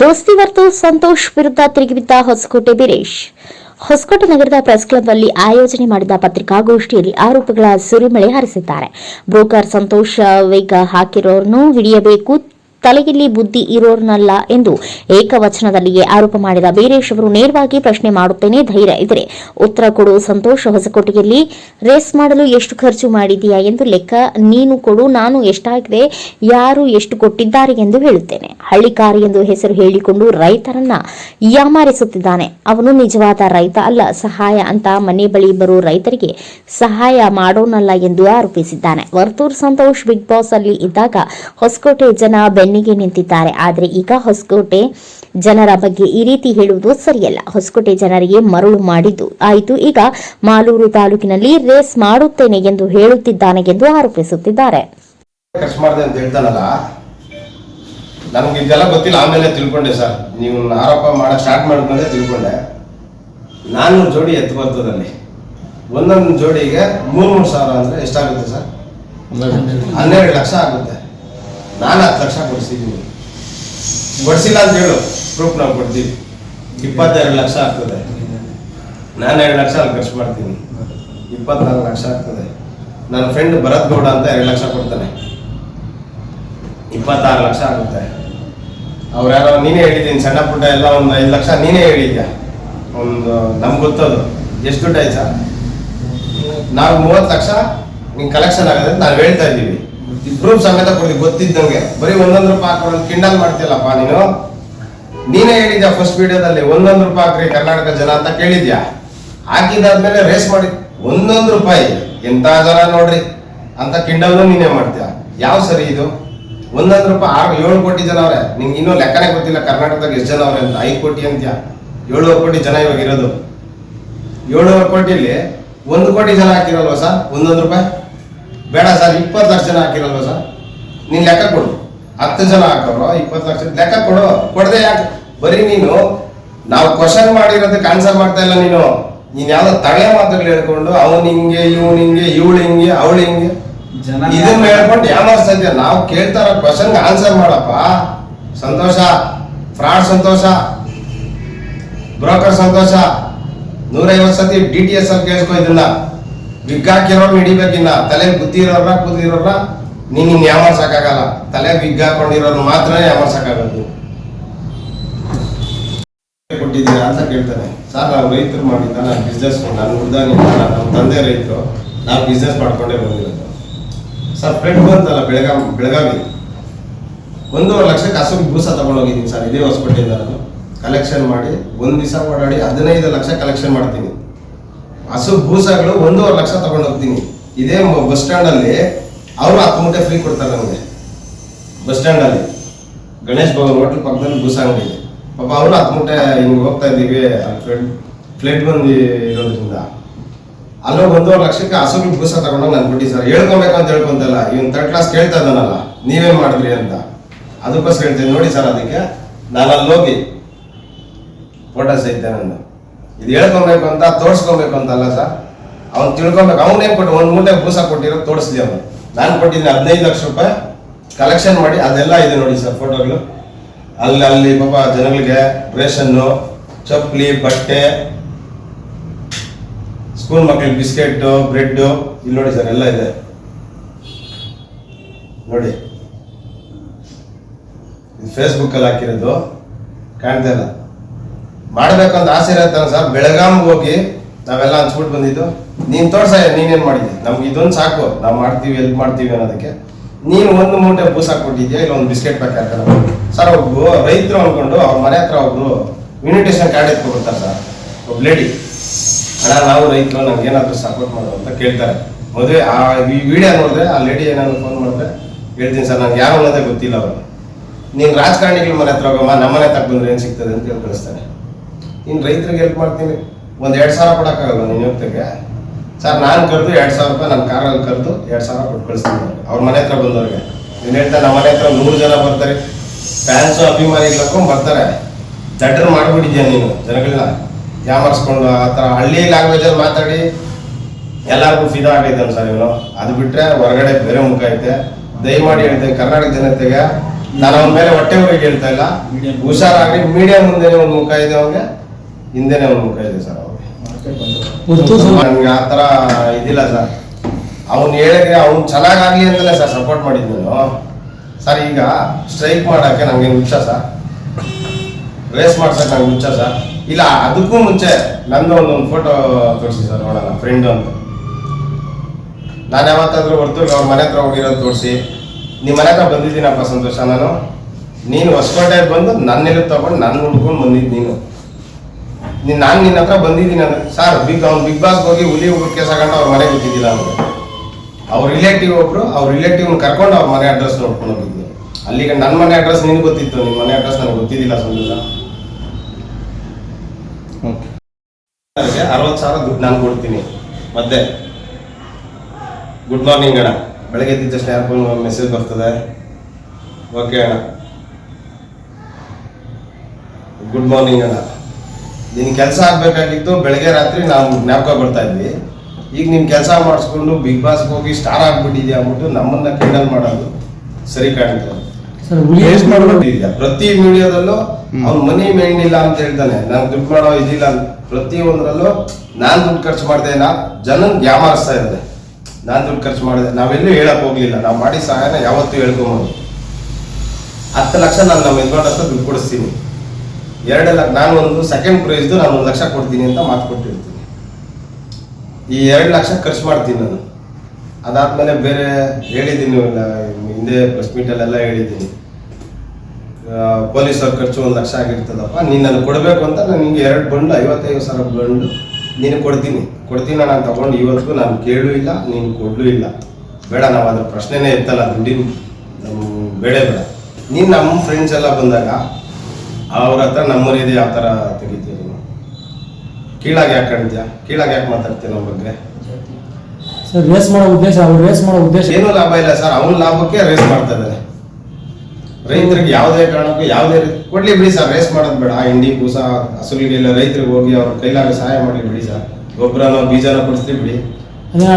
ದೋಸ್ತಿ ವರ್ತು ಸಂತೋಷ್ ವಿರುದ್ಧ ತಿರುಗಿಬಿದ್ದ ಹೊಸಕೋಟೆ ಬೀರೇಶ್. ಹೊಸಕೋಟೆ ನಗರದ ಪ್ರೆಸ್ ಕ್ಲಬ್ನಲ್ಲಿ ಆಯೋಜನೆ ಮಾಡಿದ ಪತ್ರಿಕಾಗೋಷ್ಠಿಯಲ್ಲಿ ಆರೋಪಗಳ ಸುರಿಮಳೆ ಹರಿಸಿದ್ದಾರೆ. ಬ್ರೋಕರ್ ಸಂತೋಷ್ ವೇಗ ಹಾಕಿರೋರನ್ನು ಹಿಡಿಯಬೇಕು ತಲೆಯಲ್ಲಿ ಬುದ್ಧಿ ಇರೋರ್ನಲ್ಲ ಎಂದು ಏಕವಚನದಲ್ಲಿಯೇ ಆರೋಪ ಮಾಡಿದ ಬೀರೇಶ್ ಅವರು ನೇರವಾಗಿ ಪ್ರಶ್ನೆ ಮಾಡುತ್ತೇನೆ ಧೈರ್ಯ ಇದ್ರೆ. ಉತ್ತರ ಕೊಡು ಸಂತೋಷ ಹೊಸಕೋಟೆಯಲ್ಲಿ. ರೇಸ್ ಮಾಡಲು ಎಷ್ಟು ಖರ್ಚು ಮಾಡಿದೀಯಾ ಎಂದು ಲೆಕ್ಕ ನೀನು ಕೊಡು, ನಾನು ಎಷ್ಟಾಗಿದೆ, ಯಾರು ಎಷ್ಟು ಕೊಟ್ಟಿದ್ದಾರೆ ಎಂದು ಹೇಳುತ್ತೇನೆ. ಹಳ್ಳಿಕಾರಿ ಎಂದು ಹೆಸರು ಹೇಳಿಕೊಂಡು ರೈತರನ್ನ ಯಾಮಾರಿಸುತ್ತಿದ್ದಾನೆ. ಅವನು ನಿಜವಾದ ರೈತ ಅಲ್ಲ, ಸಹಾಯ ಅಂತ ಮನೆ ಬಳಿ ಬರೋ ರೈತರಿಗೆ ಸಹಾಯ ಮಾಡೋನಲ್ಲ ಎಂದು ಆರೋಪಿಸಿದ್ದಾನೆ. ವರ್ತೂರ್ ಸಂತೋಷ್ ಬಿಗ್ ಬಾಸ್ ಅಲ್ಲಿ ಇದ್ದಾಗ ಹೊಸಕೋಟೆ ಜನ ಬೆನ್ನಿಗೆ ನಿಂತಿದ್ದಾರೆ? ಆದರೆ ಈಗ ಹೊಸಕೋಟೆ ಜನರ ಬಗ್ಗೆ ಈ ರೀತಿ ಹೇಳುವುದು ಸರಿಯಲ್ಲ. ಹೊಸಕೋಟೆ ಜನರಿಗೆ ಮರಳು ಮಾಡಿದ್ದು ಆಯಿತು. ಈಗ ಮಾಲೂರು ತಾಲೂಕಿನಲ್ಲಿ ರೇಸ್ ಮಾಡುತ್ತೇನೆ ಎಂದು ಹೇಳುತ್ತಿದ್ದಾನೆ ಎಂದು ಆರೋಪಿಸುತ್ತಿದ್ದಾರೆ. ನಮ್ಗೆ ಇದೆಲ್ಲ ಗೊತ್ತಿಲ್ಲ. ಆಮೇಲೆ ತಿಳ್ಕೊಂಡೆ ಸರ್. ನೀವು ಆರೋಪ ಮಾಡ, ಸ್ಟಾರ್ಟ್ ಮಾಡ್ಕೊಂಡೆ ತಿಳ್ಕೊಂಡೆ. ನಾನು ಜೋಡಿ ಎತ್ತು ಬರ್ತದಲ್ಲಿ ಒಂದೊಂದು ಜೋಡಿಗೆ ಮೂರ್ ಮೂರು ಸಾವಿರ ಅಂದ್ರೆ ಎಷ್ಟಾಗುತ್ತೆ ಸರ್? ಹನ್ನೆರಡು ಲಕ್ಷ ಆಗುತ್ತೆ. ನಾನು ಹತ್ತು ಲಕ್ಷ ಕೊಡಿಸಿದ್ದೀನಿ ಕೊಡಿಸಿಲ್ಲ ಅಂತ ಹೇಳು. ಪ್ರೂಫ್ ನಾವು ಕೊಡ್ತೀವಿ. ಇಪ್ಪತ್ತೆರಡು ಲಕ್ಷ ಆಗ್ತದೆ. ನಾನು ಎರಡು ಲಕ್ಷ ಅಲ್ಲಿ ಖರ್ಚು ಮಾಡ್ತೀನಿ. ಇಪ್ಪತ್ನಾಲ್ಕು ಲಕ್ಷ ಆಗ್ತದೆ. ನನ್ನ ಫ್ರೆಂಡ್ ಭರತ್ ಗೌಡ ಅಂತ ಎರಡು ಲಕ್ಷ ಕೊಡ್ತಾನೆ. ಇಪ್ಪತ್ತಾರು ಲಕ್ಷ ಆಗುತ್ತೆ. ಅವ್ರು ಯಾರೋ ನೀನೇ ಹೇಳಿದ್ದೀನಿ, ಸಣ್ಣ ಪುಟ್ಟ ಎಲ್ಲ ಒಂದು ಐದು ಲಕ್ಷ ನೀನೇ ಹೇಳಿದ್ಯಾ? ಒಂದು, ನಮ್ಗೆ ಗೊತ್ತದು. ಎಷ್ಟು ದುಡ್ಡು ಆಯ್ತಾ? ನಾವು ಮೂವತ್ತು ಲಕ್ಷ ನಿಂಗೆ ಕಲೆಕ್ಷನ್ ಆಗುತ್ತೆ ನಾವು ಹೇಳ್ತಾ ಇದ್ದೀವಿ. ಪ್ರೂಫ್ ಸಮೇತ ಕೊಡ್ತೀವಿ ಗೊತ್ತಿದ್ದಂಗೆ. ಬರೀ ಒಂದೊಂದು ರೂಪಾಯಿ ಹಾಕೊಂಡು ಕಿಂಡಲ್ ಮಾಡ್ತಿಲ್ಲಪ್ಪ ನೀನು? ನೀನೇ ಹೇಳಿದ್ಯಾ ಫಸ್ಟ್ ವಿಡಿಯೋದಲ್ಲಿ ಒಂದೊಂದು ರೂಪಾಯಿ ಹಾಕ್ರಿ ಕರ್ನಾಟಕ ಜನ ಅಂತ ಕೇಳಿದ್ಯಾ? ಹಾಕಿದಾದ್ಮೇಲೆ ರೇಸ್ ಮಾಡಿ. ಒಂದೊಂದು ರೂಪಾಯಿ. ಎಂತ ಜನ ನೋಡ್ರಿ? ಅಂತ ಕಿಂಡಲ್ನು ನೀನೇ ಮಾಡ್ತೀಯ? ಯಾವ ಸರಿ ಇದು? ಒಂದೊಂದು ರೂಪಾಯಿ ಆರು, ಏಳು ಕೋಟಿ ಜನ ಅವ್ರೆ. ನಿಂಗೆ ಇನ್ನೂ ಲೆಕ್ಕನೇ ಗೊತ್ತಿಲ್ಲ ಕರ್ನಾಟಕದಾಗ ಎಷ್ಟು ಜನ ಅವ್ರೆ ಅಂತ. ಐದು ಕೋಟಿ ಅಂತ್ಯ? ಏಳುವರೆ ಕೋಟಿ ಜನ ಇವಾಗ ಇರೋದು. ಏಳುವರೆ ಕೋಟಿಲಿ ಒಂದು ಕೋಟಿ ಜನ ಹಾಕಿರೋಲ್ವ ಸರ್? ಒಂದೊಂದು ರೂಪಾಯಿ? ಬೇಡ ಸರ್ ಇಪ್ಪತ್ತು ಲಕ್ಷ ಜನ ಹಾಕಿರಲ್ವ ಸರ್? ನೀನು ಲೆಕ್ಕ ಕೊಡು. ಹತ್ತು ಜನ ಹಾಕೋರು ಇಪ್ಪತ್ತು ಲಕ್ಷ ಲೆಕ್ಕ ಕೊಡು ಕೊಡದೆ ಯಾಕೆ? ಬರೀ ನೀನು ನಾವು ಕ್ವಶನ್ ಮಾಡಿರೋದಕ್ಕೆ ಆನ್ಸರ್ ಮಾಡ್ತಾ ಇಲ್ಲ ನೀನು. ನೀನು ಯಾವ್ದೋ ತಳೆ ಮಾತುಗಳು ಹೇಳ್ಕೊಂಡು ಅವನ್ ಹಿಂಗೆ ಇವನ್ ಹಿಂಗೆ ಇವಳು ಹಿಂಗೆ ಅವಳು ಹಿಂಗೆ. ಇದನ್ನ ಹೇಳ್ಕೊಂಡು ಯಾಮಾರಿಸ್ತಾ ಸದ್ಯ ನಾವು ಕೇಳ್ತಾರ ಕ್ವಶನ್ಗೆ ಆನ್ಸರ್ ಮಾಡಪ್ಪ. ಸಂತೋಷ. ಫ್ರಾಡ್ ಸಂತೋಷ. ಬ್ರೋಕರ್ ಸಂತೋಷ. ನೂರೈವತ್ತು ಸತಿ ಡಿ ಟಿ ಎಸ್ ಅಲ್ಲಿ ಕೇಳಿಸ್ಕೊ ಇದನ್ನ. ವಿಗ್ ಹಾಕಿರೋರ್ನ ಹಿಡಿಬೇಕಿನ್ನ, ತಲೆ ಬುದ್ಧಿ ಇರೋರ ಕುದಿರೋರ ನೀನ್ ಇನ್ ಯಾಮಾರ್ಸಕ್ಕಾಗಲ್ಲ ತಲೆ ವಿಗ್ ಹಾಕೊಂಡಿರೋರು ಮಾತ್ರ ಯಾಮಾರ್ಸಕ್ಕಾಗಲ್ಲ ಕೊಟ್ಟಿದ್ದೀರಾ ಅಂತ ಕೇಳ್ತಾನೆ. ಸರ್, ನಾವು ರೈತರು ಮಾಡಿದ್ದ ನಾನು ಬಿಸ್ನೆಸ್ ನಾನು ಉದಾಹರಣೆ ನಮ್ಮ ತಂದೆ ರೈತರು, ನಾವು ಬಿಸ್ನೆಸ್ ಮಾಡ್ಕೊಂಡೇ ಬಂದಿರೋದು. ಸರ್ ಫ್ರೆಂಡ್ ಬಂತಲ್ಲ ಬೆಳಗಾವಿ ಬೆಳಗಾವಿ? ಒಂದೂವರೆ ಲಕ್ಷಕ್ಕೆ ಹಸುಗೆ ಬೂಸ ತಗೊಂಡೋಗಿದ್ದೀನಿ ಸರ್, ಇದೇ ಹೊಸಪೇಟೆಯಿಂದ ನಾನು ಕಲೆಕ್ಷನ್ ಮಾಡಿ, ಒಂದು ದಿವಸ ಓಡಾಡಿ ಹದಿನೈದು ಲಕ್ಷ ಕಲೆಕ್ಷನ್ ಮಾಡ್ತೀನಿ. ಹಸು ಭೂಸಗಳು ಒಂದೂವರೆ ಲಕ್ಷ ತಗೊಂಡು ಹೋಗ್ತೀನಿ. ಇದೇ ಬಸ್ ಸ್ಟ್ಯಾಂಡಲ್ಲಿ ಅವರು ಹತ್ತು ಮೂಟೆ ಫ್ರೀ ಕೊಡ್ತಾರೆ ನಮಗೆ. ಬಸ್ ಸ್ಟ್ಯಾಂಡಲ್ಲಿ ಗಣೇಶ್ ಭವನ್ ಹೋಟೆಲ್ ಪಕ್ಕದಲ್ಲಿ ಬೂಸ ಅಂಗಡಿ ಪಾಪ ಅವರು ಹತ್ತು ಮೂಟೆ ಹಿಂಗೆ ಹೋಗ್ತಾ ಇದ್ದೀವಿ ಫ್ಲಡ್ ಫ್ಲಡ್ ಬಂದು ಇರೋದ್ರಿಂದ. ಅಲ್ಲೋ ಒಂದೂವರೆ ಲಕ್ಷಕ್ಕೆ ಹಸುಗಳು ಭೂಸ ತಗೊಂಡೋಗಿ ನಾನು ಕೊಟ್ಟಿ ಸರ್. ಹೇಳ್ಕೊಬೇಕು ಅಂತ ಹೇಳ್ಕೊಂತಲ್ಲ. ಇವನ್ ಥರ್ಡ್ ಕ್ಲಾಸ್ ಕೇಳ್ತಾ ಇದ್ದಾನಲ್ಲ. ನೀವೇ ಮಾಡಿದ್ರಿ ಅಂತ. ಅದಕ್ಕೋಸ್ಕರ ಹೇಳ್ತೀನಿ. ನೋಡಿ ಸರ್, ಅದಕ್ಕೆ ನಾನು ಅಲ್ಲಿ ಹೋಗಿ ಫೋಟೋಸ್ ಇದ್ದೆ ನಾನು. ಇದು ಹೇಳ್ಕೊಬೇಕು ಅಂತ ತೋರಿಸ್ಕೊಬೇಕು ಅಂತಲ್ಲ ಸರ್? ಅವ್ನು ತಿಳ್ಕೊಬೇಕು ಅವನೇ ಕೊಟ್ಟು, ಒಂದು ಮೂಟೆ ಬೂಸ ಕೊಟ್ಟಿರೋ ತೋರಿಸ್ಲಿ ಅವನು. ನಾನು ಕೊಟ್ಟಿದ್ದೀನಿ ಹದಿನೈದು ಲಕ್ಷ ರೂಪಾಯಿ. ಕಲೆಕ್ಷನ್ ಮಾಡಿ, ಅದೆಲ್ಲ ಇದೆ ನೋಡಿ ಸರ್ ಫೋಟೋಗಳು ಅಲ್ಲಿ ಅಲ್ಲಿ ಪಾಪ ಜನಗಳಿಗೆ ರೇಷನ್ನು ಚಪ್ಪಲಿ, ಬಟ್ಟೆ, ಸ್ಕೂಲ್ ಮಕ್ಕಳಿಗೆ ಬಿಸ್ಕೆಟ್ಟು ಬ್ರೆಡ್, ಇಲ್ಲಿ ನೋಡಿ ಸರ್, ಎಲ್ಲ ಇದೆ. ನೋಡಿ. ಫೇಸ್ಬುಕ್ ಅಲ್ಲಿ ಹಾಕಿರೋದು. ಕಾಣ್ತಾ ಇಲ್ಲ. ಮಾಡ್ಬೇಕಂತ ಆಸೆ ಇರತ್ತಾನ ಸರ್ ಬೆಳಗಾಂಗೆ ಹೋಗಿ ನಾವೆಲ್ಲ ಅನ್ಸ್ಬಿಟ್ಟು ಬಂದಿದ್ದು. ನೀನ್ ತೋರ್ಸ ನೀನೇನ್ ಮಾಡಿದ್ದೆ ನಮ್ಗೆ ಇದೊಂದು ಸಾಕು, ನಾವು ಮಾಡ್ತೀವಿ, ಎಲ್ಪ್ ಮಾಡ್ತೀವಿ ಅನ್ನೋದಕ್ಕೆ. ನೀನು ಒಂದು ಮೂಟೆ ಬೂಸ್ ಹಾಕ್ಬಿಟ್ಟಿದ್ಯಾ ಇಲ್ಲ ಒಂದು ಬಿಸ್ಕೆಟ್ ಪ್ಯಾಕ್ ಸರ್ ಒಬ್ಬ ರೈತರು ಅನ್ಕೊಂಡು ಅವ್ರ ಮನೆ ಹತ್ರ ಒಬ್ರು ಇನ್ವಿಟೇಷನ್ ಕಾರ್ಡ್ ಎತ್ಕೊಬಿಡ್ತಾರೆ ಸರ್. ಒಬ್ಬ ಲೇಡಿ. ಅಣ್ಣ, ನಾವು ರೈತರು, ನಂಗೆ ಏನಾದ್ರು ಸಪೋರ್ಟ್ ಮಾಡೋ ಅಂತ ಕೇಳ್ತಾರೆ. ಮದುವೆ, ಆ ಈ ವಿಡಿಯೋ ನೋಡಿದ್ರೆ ಆ ಲೇಡಿ ಏನಾದ್ರು ಫೋನ್ ಮಾಡಿದ್ರೆ ಹೇಳ್ತೀನಿ ಸರ್, ನಂಗೆ ಯಾರು ಅನ್ನೋದೇ ಗೊತ್ತಿಲ್ಲ ಅವರು. ನೀನು ರಾಜಕಾರಣಿಗಳ ಮನೆ ಹತ್ರ ಹೋಗಮ್ಮ ನಮ್ಮ ಮನೆ ತಕ್ಕ ಬಂದ್ರೆ ಏನು ಸಿಗ್ತದೆ ಅಂತ ಹೇಳಿ ಕಳಿಸ್ತಾನೆ ನೀನು ರೈತರಿಗೆ ಹೆಲ್ಪ್ ಮಾಡ್ತೀನಿ. ಒಂದು ಎರಡು ಸಾವಿರ ಕೊಡೋಕ್ಕಾಗಲ್ಲ ನೀನು ಹೋಗ್ತಕ್ಕೆ ಸರ್ ನಾನು ಕರೆದು ಎರಡು ಸಾವಿರ ರೂಪಾಯಿ ನನ್ನ ಕಾರಲ್ಲಿ ಕರೆದು ಎರಡು ಸಾವಿರ ಕೊಟ್ಟು ಕಳಿಸ್ತೀನಿ. ಅವ್ರ ಮನೆ ಹತ್ರ ಬಂದವ್ರಿಗೆ. ನೀನು ಹೇಳ್ತಾ ನಮ್ಮ ಮನೆ ಹತ್ರ ನೂರು ಜನ ಬರ್ತಾರೆ. ಫ್ಯಾನ್ಸು ಅಭಿಮಾನಿಗಳು ಬರ್ತಾರೆ. ದಡ್ಡರು ಮಾಡ್ಬಿಟ್ಟಿದ್ಯಾ ನೀನು ಜನಗಳನ್ನ ಯಾಮರ್ಸ್ಕೊಂಡು ಆ ಥರ ಹಳ್ಳಿ ಲ್ಯಾಂಗ್ವೇಜಲ್ಲಿ ಮಾತಾಡಿ ಎಲ್ಲರಿಗೂ ಫಿದಾ ಆಗೈತೆ ಸರ್ ಇವನು. ಅದು ಬಿಟ್ರೆ ಹೊರಗಡೆ ಬೇರೆ ಮುಖ ಐತೆ. ದಯಮಾಡಿ ಹೇಳ್ತೇನೆ ಕರ್ನಾಟಕ ಜನತೆಗೆ. ನಾನು ಅವನ ಮೇಲೆ ಹೊಟ್ಟೆ ಊರಿಗೆ ಹೇಳ್ತಾ ಇಲ್ಲ. ಹುಷಾರಾಗಿ ಮೀಡಿಯಾ ಮುಂದೆ ಒಂದು ಮುಖ ಇದೆ ಅವನಿಗೆ. ಹಿಂದೆನೆ ಒಂದು ಮುಖ ಇದೆ ಸರ್ ಅವ್ರು ನಂಗೆ ಆ ಥರ ಇದಿಲ್ಲ ಸರ್. ಅವ್ನು ಹೇಳಿದ್ರೆ ಅವ್ನು ಚೆನ್ನಾಗಾಗ್ಲಿ ಅಂತಲೇ ಸರ್ ಸಪೋರ್ಟ್ ಮಾಡಿದ್ದು ನಾನು ಸರ್ ಈಗ ಸ್ಟ್ರೈಕ್ ಮಾಡೋಕ್ಕೆ ನನಗೆ ಹುಚ್ಚ ಸರ್? ರೇಸ್ ಮಾಡ್ಸಕ್ಕೆ ನಂಗೆ ಹುಚ್ಚ ಸರ್. ಇಲ್ಲ ಅದಕ್ಕೂ ಮುಂಚೆ ನಂದು ಒಂದೊಂದು ಫೋಟೋ ತೋರಿಸಿ ಸರ್ ನೋಡೋಣ ಫ್ರೆಂಡ್ ಅಂತ ನಾನು ಯಾವತ್ತಾದ್ರೂ ಹೊರತು ಅವ್ರ ಮನೆ ಹತ್ರ ಹೋಗಿರೋದು ತೋರಿಸಿ. ನಿಮ್ಮ ಮನೆ ಹತ್ರ ಬಂದಿದ್ದೀನಪ್ಪ ಸಂತೋಷ ನಾನು. ನೀನು ಹೊಸಕೋಟೆ ಬಂದು ನನ್ನ ತಗೊಂಡು ನನ್ನ ಹುಡ್ಕೊಂಡು ಬಂದಿದ್ದು ನೀನು. ನೀನು ನಾನು ನಿನ್ನ ಹತ್ರ ಬಂದಿದ್ದೀನಿ ಅಂದ್ರೆ ಸರ್ ಬಿಗ್ ಅವ್ನು ಬಿಗ್ ಬಾಸ್ ಹೋಗಿ ಹುಲಿ ಹೋಗಿ ಕೇಸ್ ಹಾಕೊಂಡು ಅವ್ರ ಮನೆಗೆ ಗೊತ್ತಿದ್ದಿಲ್ಲ ಅಂದ್ರೆ? ಅವ್ರ ರಿಲೇಟಿವ್ ಒಬ್ರು ಅವ್ರ ರಿಲೇಟಿವ್ನ ಕರ್ಕೊಂಡು ಅವ್ರ ಮನೆ ಅಡ್ರೆಸ್ ನೋಡ್ಕೊಂಡು ಹೋಗಿದ್ದೆ ಅಲ್ಲಿಗೆ ನನ್ನ ಮನೆ ಅಡ್ರೆಸ್ ನಿನ್ಗೆ ಗೊತ್ತಿತ್ತು ನಿಮ್ಮ ಮನೆ ಅಡ್ರೆಸ್ ನನಗೆ ಗೊತ್ತಿದ್ದಿಲ್ಲ ಸಂತೋಷ ಅರವತ್ತು ಸಾವಿರ ದುಡ್ಡು ನಾನು ಕೊಡ್ತೀನಿ. ಮತ್ತೆ ಗುಡ್ ಮಾರ್ನಿಂಗ್ ಅಣ್ಣ. ಬೆಳಗ್ಗೆ ಎದ್ದಿದ್ದ ತಕ್ಷಣ ಯಾರು ಮೆಸೇಜ್ ಬರ್ತದೆ? ಓಕೆ ಅಣ್ಣ. ಗುಡ್ ಮಾರ್ನಿಂಗ್ ಅಣ್ಣ. ನಿನ್ ಕೆಲಸ ಆಗ್ಬೇಕಾಗಿತ್ತು ಬೆಳಗ್ಗೆ ರಾತ್ರಿ ನಾವು ಜ್ಞಾಪಕ ಬರ್ತಾ ಇದ್ವಿ. ಈಗ ನಿನ್ ಕೆಲಸ ಮಾಡಿಸ್ಕೊಂಡು ಬಿಗ್ ಬಾಸ್ಗೆ ಹೋಗಿ ಸ್ಟಾರ್ ಆಗ್ಬಿಟ್ಟಿದ್ಯಾ ಅಂದ್ಬಿಟ್ಟು ನಮ್ಮನ್ನ ಕಿಂಡಲ್ ಮಾಡೋದು ಸರಿ ಎಷ್ಟು ಪ್ರತಿ ವಿಡಿಯೋದಲ್ಲೂ ಅವ್ನು ಮನಿ ಮೇಂಡ್ ಇಲ್ಲ ಅಂತ ಹೇಳ್ತಾನೆ. ನಾನು ದುಡ್ಡು ಮಾಡೋ ಇದಿಲ್ಲ ಅಂತ. ಪ್ರತಿ ಒಂದರಲ್ಲೂ ನಾನು ದುಡ್ಡು ಖರ್ಚು ಮಾಡಿದೆ ನಾ ಜನನ್ ಯಾಮಾರಿಸ್ತಾ ಇದ್ದೆ ನಾನು ದುಡ್ಡು ಖರ್ಚು ಮಾಡಿದೆ. ನಾವೆಲ್ಲೂ ಹೇಳಕ್ ಹೋಗ್ಲಿಲ್ಲ. ನಾವು ಮಾಡಿ ಸಹಾಯನ ಯಾವತ್ತೂ ಹೇಳ್ಕೊಂಬೋದು. ಹತ್ತು ಲಕ್ಷ ನಾನು ನಮ್ಮ ಯಜಮಾನ್ ಹತ್ರ ದುಡ್ಡು ಕೊಡಿಸ್ತೀನಿ. ಎರಡು ಲಕ್ಷ ನಾನು ಒಂದು ಸೆಕೆಂಡ್ ಪ್ರೈಸ್ದು ನಾನು ಒಂದು ಲಕ್ಷ ಕೊಡ್ತೀನಿ ಅಂತ ಮಾತು ಕೊಟ್ಟಿರ್ತೀನಿ. ಈ ಎರಡು ಲಕ್ಷ ಖರ್ಚು ಮಾಡ್ತೀನಿ ನಾನು. ಅದಾದ್ಮೇಲೆ ಬೇರೆ ಹೇಳಿದ್ದೀನಿ ಹಿಂದೆ ಪ್ರೆಸ್ ಮೀಟಲ್ಲೆಲ್ಲ ಹೇಳಿದ್ದೀನಿ. ಪೊಲೀಸವ್ರ ಖರ್ಚು ಒಂದು ಲಕ್ಷ ಆಗಿರ್ತದಪ್ಪ, ನೀನು ನನಗೆ ಕೊಡಬೇಕು ಅಂತ ನಾನು ನಿಂಗೆ ಎರಡು ಬಂಡು ಐವತ್ತೈದು ಸಾವಿರ ಬಂಡು ನೀನು ಕೊಡ್ತೀನಿ. ಕೊಡ್ತೀನಿ ನಾನು ತಗೊಂಡು ಇವತ್ತಿಗೂ ನಾನು ಕೇಳೂ ಇಲ್ಲ, ನೀನು ಕೊಡಲೂ ಇಲ್ಲ. ಬೇಡ, ನಾವು ಅದ್ರ ಪ್ರಶ್ನೆನೇ ಇತ್ತಲ್ಲ ದುಡ್ಡಿನ ಬೇಡ ಬೇಡ. ನೀನು ನಮ್ಮ ಫ್ರೆಂಡ್ಸ್ ಎಲ್ಲ ಬಂದಾಗ ಅವ್ರ ಹತ್ರ ನಮ್ಮ ಮರ್ಯಾದೆ ಯಾವ ಥರ ತೆಗಿತೀರಿ ನೀನು ಕೀಳಾಗಿ ಯಾಕೆ ಕಾಣ್ತೀಯ? ಕೀಳಾಗಿ ಯಾಕೆ ಮಾತಾಡ್ತೀಯ ನಮ್ಮ ಬಗ್ಗೆ? ಸರ್ ರೇಸ್ ಮಾಡೋ ಉದ್ದೇಶ ಅವ್ರು ರೇಸ್ ಮಾಡೋ ಉದ್ದೇಶ ಏನೂ ಲಾಭ ಇಲ್ಲ ಸರ್ ಅವನ ಲಾಭಕ್ಕೆ ರೇಸ್ ಮಾಡ್ತಾ ಇದ್ದಾರೆ ರೈತರಿಗೆ ಯಾವುದೇ ಕಾರಣಕ್ಕೂ ಯಾವುದೇ ರೀತಿ ಕೊಡ್ಲಿ ಬಿಡಿ ಸರ್ ರೇಸ್ ಮಾಡೋದು ಬೇಡ. ಆ ಹಿಂಡಿ ಕೂಸ ಹಸುಗಳಿಗೆಲ್ಲ ರೈತರಿಗೆ ಹೋಗಿ ಅವ್ರ ಕೈಲಾಗ ಸಹಾಯ ಮಾಡಲಿ ಬಿಡಿ ಸರ್. ಗೊಬ್ಬರನೋ ಬೀಜನ ಕೊಡಿಸ್ತೀವಿ ಬಿಡಿ.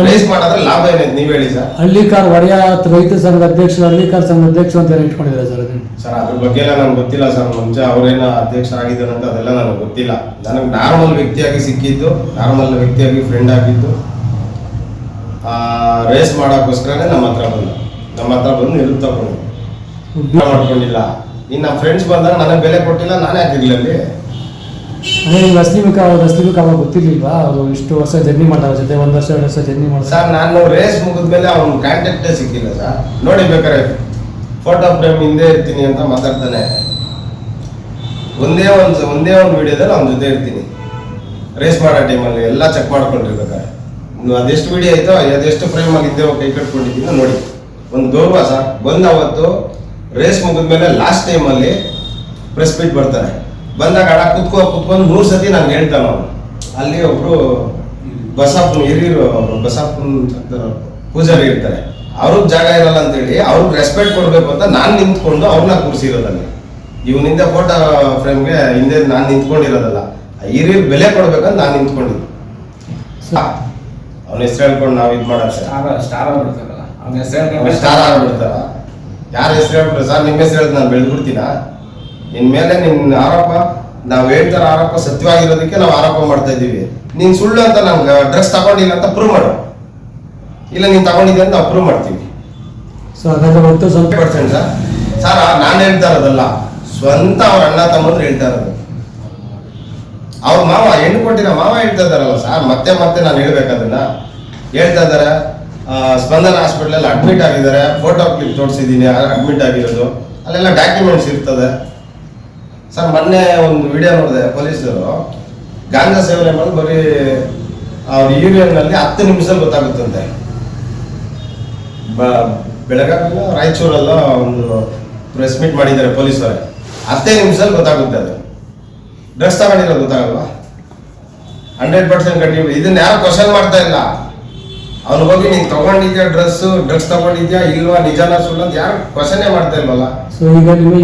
ರೇಸ್ ಮಾಡೋದ್ರೆ ಲಾಭ ನೀವು ಹೇಳಿ ಸರ್. ಹಳ್ಳಿಕಾರ್ ಒಡೆಯ ರೈತ ಸಂಘ ಅಧ್ಯಕ್ಷರು ಹಳ್ಳಿಕಾರ್ ಸಂಘ ಅಧ್ಯಕ್ಷರು ಅಂತ ಇಟ್ಕೊಂಡಿದ್ದಾರೆ ಸರ್ ಅದನ್ನ? ಸರ್ ಅದ್ರ ಬಗ್ಗೆ ಎಲ್ಲ ನನಗೆ ಗೊತ್ತಿಲ್ಲ ಸರ್. ಮುಂಚೆ ಅವ್ರೇನು ಅಧ್ಯಕ್ಷರಾಗಿದ್ದಾರೆ ಅಂತ ಅದೆಲ್ಲ ನನಗೆ ಗೊತ್ತಿಲ್ಲ. ನನಗೆ ನಾರ್ಮಲ್ ವ್ಯಕ್ತಿಯಾಗಿ ಸಿಕ್ಕಿದ್ದು ನಾರ್ಮಲ್ ವ್ಯಕ್ತಿಯಾಗಿ ಫ್ರೆಂಡ್ ಆಗಿದ್ದು ರೇಸ್ ಮಾಡೋಕ್ಕೋಸ್ಕರನೇ ನಮ್ಮ ಹತ್ರ ಬಂದ ನಮ್ಮ ಹತ್ರ ಬಂದು ನಿರುತ್ತ ತಗೊಂಡು. ಮಾಡ್ಕೊಂಡಿಲ್ಲ. ಇನ್ನು ನಮ್ಮ ಫ್ರೆಂಡ್ಸ್ ಬಂದಾಗ ನನಗೆ ಬೆಲೆ ಕೊಟ್ಟಿಲ್ಲ ನಾನೇ ಹಾಕಿರ್ಲಿ ಅಲ್ಲಿ ಅದೇ ನಿಮ್ಗೆ ಅಸ್ಲಿಮಿಕ ಅವ್ರು ಅಸ್ಲಿಮಿಕ ಅವಾಗ ಗೊತ್ತಿರ್ಲಿಲ್ವಾ? ಅವರು ಇಷ್ಟು ವರ್ಷ ಜರ್ನಿ ಮಾಡ್ತಾರೆ ಜೊತೆ, ಒಂದು ವರ್ಷ, ಎರಡು ವರ್ಷ ಜರ್ನಿ ಮಾಡ್ತಾರೆ ಸರ್, ನಾನು ರೇಸ್ ಮುಗಿದ್ಮೇಲೆ ಅವ್ನ ಕಾಂಟ್ಯಾಕ್ಟೇ ಸಿಕ್ಕಿಲ್ಲ ಸರ್. ನೋಡಿ ಬೇಕಾರೆ ಫೋಟೋ ಫ್ರೇಮ್ ಹಿಂದೆ ಇರ್ತೀನಿ ಅಂತ ಮಾತಾಡ್ತಾನೆ. ಒಂದೇ ಒಂದು ಒಂದೇ ಒಂದು ವಿಡಿಯೋದಲ್ಲಿ ಅವ್ನ ಜೊತೆ ಇರ್ತೀನಿ. ರೇಸ್ ಮಾಡೋ ಟೈಮಲ್ಲಿ ಎಲ್ಲ ಚೆಕ್ ಮಾಡ್ಕೊಂಡಿರ್ಬೇಕಾರೆ ಅದೆಷ್ಟು ವಿಡಿಯೋ ಆಯ್ತೋ, ಅದೆಷ್ಟು ಫ್ರೇಮ್ ಹೋಗಿ ಕೈ ಕಟ್ಕೊಂಡಿದ್ದೀನಿ ನೋಡಿ. ಒಂದು ಗೌರವ ಸರ್, ಬಂದ ಅವತ್ತು ರೇಸ್ ಮುಗಿದ್ಮೇಲೆ ಲಾಸ್ಟ್ ಟೈಮಲ್ಲಿ ಪ್ರೆಸ್ ಮೀಟ್ ಬರ್ತಾರೆ. ಬಂದಾಗ ಅಡ ಕುತ್ಕೋ ಕುತ್ಕೊಂಡು ಮೂರು ಸತಿ ನಾನು ಹೇಳ್ತಾನೆ ಅವನು ಅಲ್ಲಿ ಒಬ್ರು ಬಸಪ್ಪನ ಹಿರಿಯರು ಅವರು ಬಸಪ್ಪನ ಪೂಜಾರಿ ಇರ್ತಾರೆ. ಅವ್ರಿಗೆ ಜಾಗ ಇರಲ್ಲ ಅಂತ ಹೇಳಿ ಅವ್ರಿಗೆ ರೆಸ್ಪೆಕ್ಟ್ ಕೊಡ್ಬೇಕು ಅಂತ ನಾನು ನಿಂತ್ಕೊಂಡು ಅವ್ರನ್ನ ಕೂರಿಸಿರೋದಲ್ಲಿ. ಇವನಿಂದ ಫೋಟೋ ಫ್ರೇಮ್ಗೆ ಹಿಂದೆ ನಾನು ನಿಂತ್ಕೊಂಡಿರೋದಲ್ಲ. ಹಿರಿಯರು ಬೆಲೆ ಕೊಡ್ಬೇಕಂತ ನಾನು ನಿಂತ್ಕೊಂಡಿದ್ದು. ಅವ್ನ ಹೆಸರು ಹೇಳ್ಕೊಂಡು ನಾವು ಇದು ಮಾಡೋದು ಸ್ಟಾರ್ ಸ್ಟಾರ್ ಆಗ್ಬಿಡ್ತಾರಲ್ಲ. ಅವ್ನ ಹೆಸರು ಸ್ಟಾರ್ ಆಗ್ಬಿಡ್ತಾರ. ಯಾರ ಹೆಸರು ಹೇಳ್ಬಿಟ್ರೆ? ಸರ್ ನಿಮ್ಮ ಹೆಸರು ಹೇಳಿದ್ ನಾನು ಬೆಳೆದ್ಬಿಡ್ತೀನ? ನಿನ್ ಮೇಲೆ ನಿನ್ನ ಆರೋಪ ನಾವ್ ಹೇಳ್ತಾರ ಆರೋಪ ಸತ್ಯವಾಗಿರೋದಕ್ಕೆ ನಾವು ಆರೋಪ ಮಾಡ್ತಾ ಇದೀವಿ ನೀನ್ ಸುಳ್ಳು ಅಂತ ನಮ್ಗೆ ಡ್ರೆಸ್ ತಗೊಂಡಿಲ್ಲ ಅಂತ ಪ್ರೂವ್ ಮಾಡು. ಇಲ್ಲ ನೀನ್ ತಗೊಂಡಿದ್ದೆ ಅಂತ ನಾವು ಪ್ರೂವ್ ಮಾಡ್ತೀವಿ. ಸೊ ಹಾಗಾದ್ರೆ ಒಟ್ಟು ಸ್ವಲ್ಪ ಪರ್ಸೆಂಟ್ ಸರ್ ನಾನು ಹೇಳ್ತಾ ಇರೋದಲ್ಲ ಸ್ವಂತ ಅವ್ರ ಅಣ್ಣ ತಮ್ಮಂದ್ರೆ ಹೇಳ್ತಾ ಇರೋದು. ಅವ್ರ ಮಾವ ಹೆಣ್ಣು ಕೊಟ್ಟಿರೋ ಮಾವ ಹೇಳ್ತಾ ಇದಾರಲ್ಲ ಸರ್ ಮತ್ತೆ ಮತ್ತೆ ನಾನು ಹೇಳ್ಬೇಕದನ್ನ ಹೇಳ್ತಾ ಇದಾರೆ ಆ, ಸ್ಪಂದನ ಹಾಸ್ಪಿಟಲ್ ಅಡ್ಮಿಟ್ ಆಗಿದ್ದಾರೆ ಫೋಟೋ ಕ್ಲಿಪ್ ತೋರಿಸಿದೀನಿ ಅಡ್ಮಿಟ್ ಆಗಿರೋದು. ಅಲ್ಲೆಲ್ಲ ಡಾಕ್ಯುಮೆಂಟ್ಸ್ ಇರ್ತದೆ. ಸರ್, ಮೊನ್ನೆ ಒಂದು ವಿಡಿಯೋ ನೋಡಿದೆ, ಪೊಲೀಸರು. ಗಾಂಜಾ ಸೇವನೆ ಮಾಡಿ ಬರೀ ಅವ್ರ ಯೂರಿಯನ್ನಲ್ಲಿ ಹತ್ತು ನಿಮಿಷದಲ್ಲಿ ಗೊತ್ತಾಗುತ್ತಂತೆ. ಬೆಳಗಾವಿಲ್ಲ ರಾಯಚೂರಲ್ಲ ಒಂದು ಪ್ರೆಸ್ ಮೀಟ್ ಮಾಡಿದ್ದಾರೆ ಪೊಲೀಸರೇ. ಹತ್ತೇ ನಿಮಿಷದಲ್ಲಿ ಗೊತ್ತಾಗುತ್ತೆ ಅದು. ಡ್ರೆಸ್ ತಗೊಂಡಿರೋ ಗೊತ್ತಾಗಲ್ವಾ? ಹಂಡ್ರೆಡ್ ಪರ್ಸೆಂಟ್ ಕಂಟಿನ್ಯೂ ಇದನ್ನ ಯಾರು ಕ್ವಶನ್ ಮಾಡ್ತಾ ಇಲ್ಲ. ಅವ್ನು ಹೋಗಿ ನೀನ್ ತಗೊಂಡಿದ್ಯಾ ಡ್ರೆಸ್ ಡ್ರೆಸ್ ತಗೊಂಡಿದ್ಯಾ ಇಲ್ವಾ, ನಿಜಾನ ಸುಳ್ಳು ಅಂತ ಯಾರು ಕ್ವಶನ್ ಮಾಡ್ತಾ ಇಲ್ವಲ್ಲ? ಸೊ ಈಗ ನೀವು